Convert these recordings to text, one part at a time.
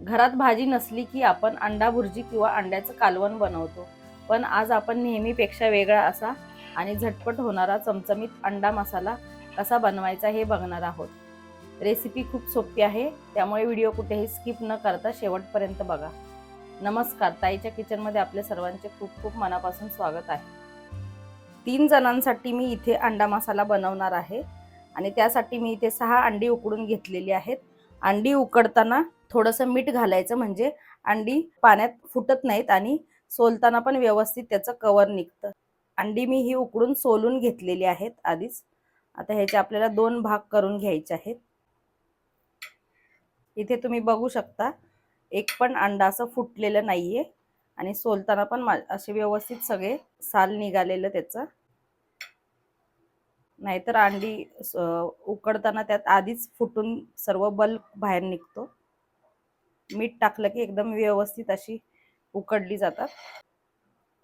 घरात भाजी नसली की आपण अंडा भुर्जी किंवा अंड्याचं कालवण बनवतो. पण आज आपण नेहमीपेक्षा वेगळा असा आणि झटपट होणारा चमचमीत अंडा मसाला कसा बनवायचा हे बघणार आहोत. रेसिपी खूप सोपी आहे त्यामुळे व्हिडिओ कुठेही स्किप न करता शेवटपर्यंत बघा. नमस्कार ताईच्या किचनमध्ये आपल्या सर्वांचे खूप खूप मनापासून स्वागत आहे. तीन जणांसाठी मी इथे अंडा मसाला बनवणार आहे आणि त्यासाठी मी इथे सहा अंडी उकडून घेतलेली आहेत. अंडी उकडताना थोडंसं मीठ घालायचं म्हणजे अंडी पाण्यात फुटत नाहीत आणि सोलताना पण व्यवस्थित त्याचं कवर निघतं. अंडी मी ही उकडून सोलून घेतलेली आहेत आधीच. आता ह्याचे आपल्याला दोन भाग करून घ्यायचे आहेत. इथे तुम्ही बघू शकता एक पण अंडा असं फुटलेलं नाहीये आणि सोलताना पण मा असे व्यवस्थित सगळे साल निघालेलं त्याचं. नाहीतर अंडी उकडताना त्यात आधीच फुटून सर्व बल्क बाहेर निघतो. मीठ टाकलं की एकदम व्यवस्थित अशी उकडली जातात.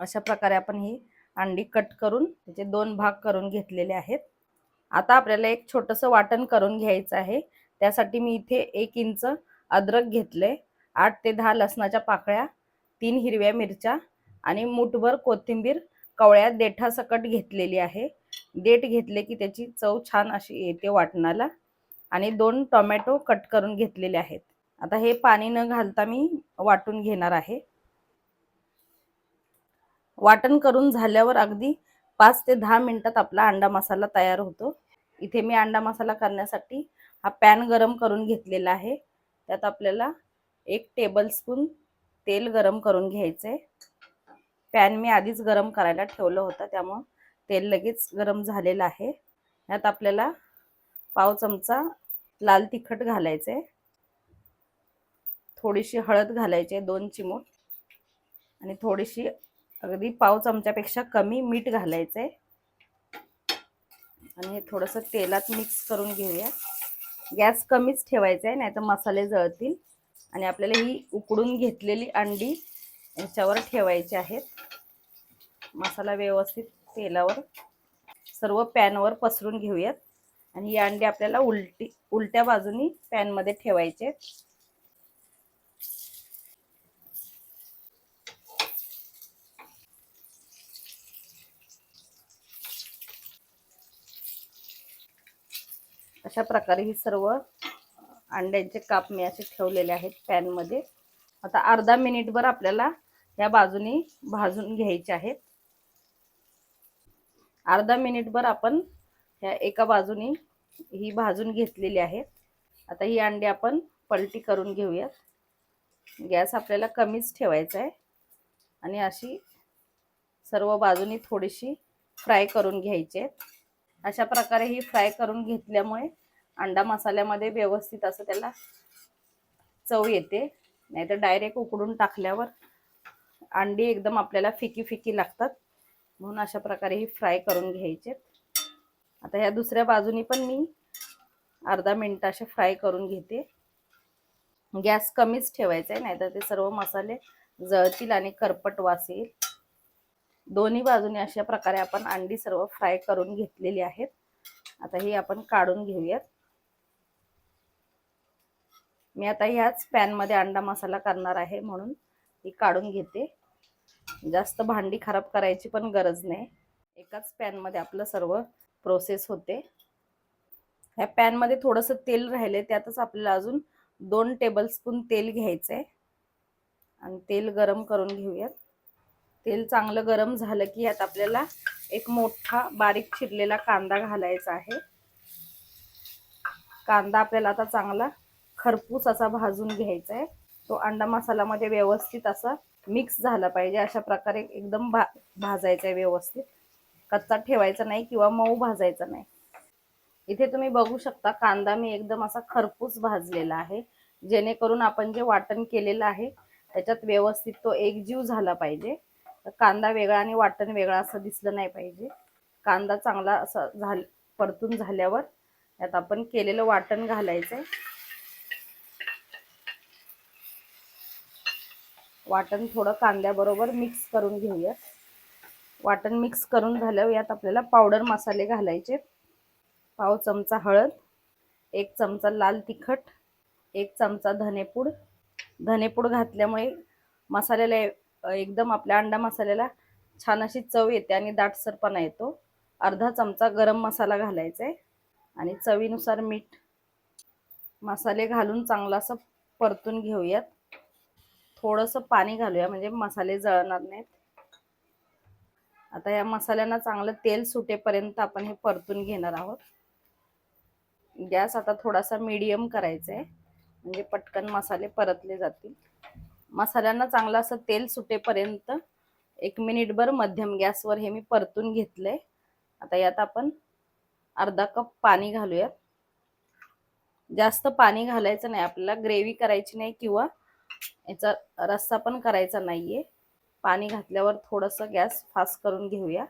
अशा प्रकारे आपण ही अंडी कट करून त्याचे दोन भाग करून घेतलेले आहेत. आता आपल्याला एक छोटंसं वाटण करून घ्यायचं आहे. त्यासाठी मी इथे एक इंच अद्रक घेतले आठ ते दहा लसणाच्या पाकळ्या तीन हिरव्या मिरच्या आणि मुठभर कोथिंबीर कवळ्यात देठासकट घेतलेली आहे. देठ घेतले की त्याची चव छान अशी येते वाटणाला. आणि दोन टोमॅटो कट करून घेतलेले आहेत. आता हे पाणी न घालता मी वाटून घेणार आहे. वाटण करून झाल्यावर अगदी पाच ते दहा मिनिटात आपला अंडा मसाला तयार होतो. इथे मी अंडा मसाला करण्यासाठी हा पॅन गरम करून घेतलेला आहे. त्यात आपल्याला एक टेबलस्पून तेल गरम करून घ्यायचं आहे पॅन मी आधीच गरम करायला ठेवलं होतं त्यामुळं तेल लगेच गरम झालेलं आहे. यात आपल्याला पाव चमचा लाल तिखट घालायचं. आहे थोडीशी हळद घालायची आहे दोन चिमूट. आणि थोडीशी अगदी पाव चमच्यापेक्षा कमी मीठ घालायचं. आहे आणि हे थोडंसं तेलात मिक्स करून घेऊया. गॅस कमीच ठेवायचा आहे नाहीतर मसाले जळतील. आणि आपल्याला ही उकडून घेतलेली अंडी याच्यावर ठेवायची आहेत. मसाला व्यवस्थित तेलावर सर्व पॅनवर पसरून घेऊयात. आणि ही अंडी आपल्याला उलटी उलट्या बाजूनी पॅनमध्ये ठेवायचे अशा प्रकारे ही सर्व अंड्यांचे काप मी असे ठेवलेले आहेत पॅनमध्ये. आता अर्धा मिनिटभर आपल्याला या बाजूनी भाजून घ्यायचे आहेत. अर्धा मिनिटभर आपण ह्या एका बाजूनी ही भाजून घेतलेली आहेत आता ही अंडी आपण पलटी करून घेऊयात. गॅस आपल्याला कमीच ठेवायचा आहे. आणि अशी सर्व बाजूनी थोडीशी फ्राय करून घ्यायची आहेत अशा प्रकारे ही फ्राय करून घेतल्यामुळे अंडा मसाल्यामध्ये व्यवस्थित असं त्याला चव येते. नाहीतर डायरेक्ट उकडून टाकल्यावर अंडी एकदम आपल्याला फिकी फिकी लागतात. म्हणून अशा प्रकारे ही फ्राय करून घ्यायचे. आता ह्या दुसऱ्या बाजूनी पण मी अर्धा मिनटं असे फ्राय करून घेते. गॅस कमीच ठेवायचा आहे नाहीतर ते सर्व मसाले जळतील आणि करपट वास येईल दोन्ही बाजूने अशा प्रकारे आपण अंडी सर्व फ्राय करून घेतलेली आहेत. आता ही आपण काढून घेऊयात. मी आता ह्याच पॅनमध्ये अंडा मसाला करणार आहे म्हणून ही काढून घेते. जास्त भांडी खराब करायची पण गरज नाही. एकाच पॅनमध्ये आपलं सर्व प्रोसेस होते. ह्या पॅनमध्ये थोडंसं तेल राहिले त्यातच आपल्याला अजून दोन टेबलस्पून तेल घ्यायचं आहे आणि तेल गरम करून घेऊयात. तेल चांगलं गरम झालं की यात आपल्याला एक मोठा बारीक चिरलेला कांदा घालायचा आहे. कांदा आपल्याला आता चांगला खरपूस असा भाजून घ्यायचा आहे तो अंडा मसाल्यामध्ये व्यवस्थित असा मिक्स झाला पाहिजे अशा प्रकारे एकदम भा भाजायचा आहे व्यवस्थित. कच्चा ठेवायचा नाही किंवा मऊ भाजायचा नाही. इथे तुम्ही बघू शकता कांदा मी एकदम असा खरपूस भाजलेला आहे. जेणेकरून आपण जे वाटण केलेलं आहे त्याच्यात व्यवस्थित तो एकजीव झाला पाहिजे. कांदा वेगळा आणि वाटण वेगळा असं दिसलं नाही पाहिजे. कांदा चांगला असा झाल परतून झाल्यावर त्यात आपण केलेलं वाटण घालायचं आहे वाटण थोडं कांद्याबरोबर मिक्स करून घेऊयात. वाटण मिक्स करून झाल्यावर यात आपल्याला पावडर मसाले घालायचे. पाव चमचा हळद एक चमचा लाल तिखट एक चमचा धनेपूड. धनेपूड घातल्यामुळे मसाल्याला एकदम आपल्या अंडा मसाल्याला छान अशी चव येते आणि दाटसरपणा येतो. अर्धा चमचा गरम मसाला घालायचा आहे आणि चवीनुसार मीठ मसाले घालून चांगलं असं परतून घेऊयात. थोडंसं पाणी घालूया म्हणजे मसाले जळणार नाहीत. आता या मसाल्यांना चांगलं तेल सुटेपर्यंत आपण हे परतून घेणार आहोत. गॅस आता थोडासा मीडियम करायचा आहे म्हणजे पटकन मसाले परतले जातील. मसाल्यांना चांगलं असं तेल सुटेपर्यंत एक मिनिटभर मध्यम गॅसवर हे मी परतून घेतलंय. आता यात आपण अर्धा कप पाणी घालूयात. जास्त पाणी घालायचं नाही आपल्याला ग्रेव्ही करायची नाही किंवा याचा रस्सा पण करायचा नाहीये. पाणी घातल्यावर थोडंसं गॅस फास्ट करून घेऊया.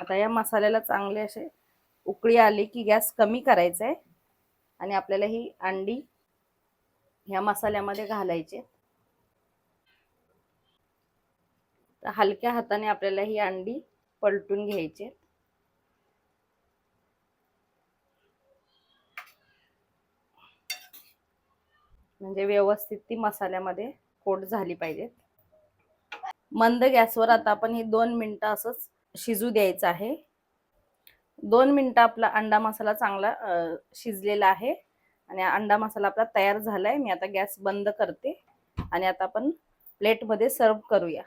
आता या मसाल्याला चांगले असे उकळी आली की गॅस कमी करायचा आहे आणि आपल्याला ही अंडी ह्या मसाल्यामध्ये घालायचे तर हलक्या हाताने आपल्याला ही अंडी पलटून घ्यायची म्हणजे व्यवस्थित ती मसाल्यामध्ये कोट झाली पाहिजे. मंद गॅसवर आता आपण हे दोन मिनटं असंच शिजू द्यायचं आहे. दोन मिनटं आपला अंडा मसाला चांगला शिजलेला आहे. आणि अंडा मसाला आपला तयार झालाय. मी आता गॅस बंद करते. आणि आता आपण प्लेटमध्ये सर्व करूया.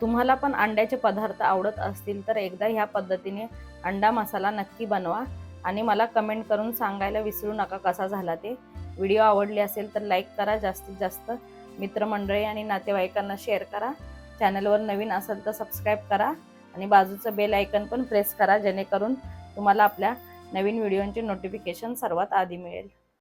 तुम्हाला पण अंड्याचे पदार्थ आवडत असतील तर एकदा ह्या पद्धतीने अंडा मसाला नक्की बनवा आणि मला कमेंट करून सांगायला विसरू नका कसा झाला ते. व्हिडिओ आवडले असेल तर लाईक करा जास्तीत जास्त मित्रमंडळी आणि नातेवाईकांना शेअर करा. चॅनलवर नवीन असेल तर सबस्क्राईब करा आणि बाजूचं बेल आयकन पण प्रेस करा जेणेकरून तुम्हाला आपल्या नवीन व्हिडिओंचे नोटिफिकेशन सर्वात आधी मिळेल.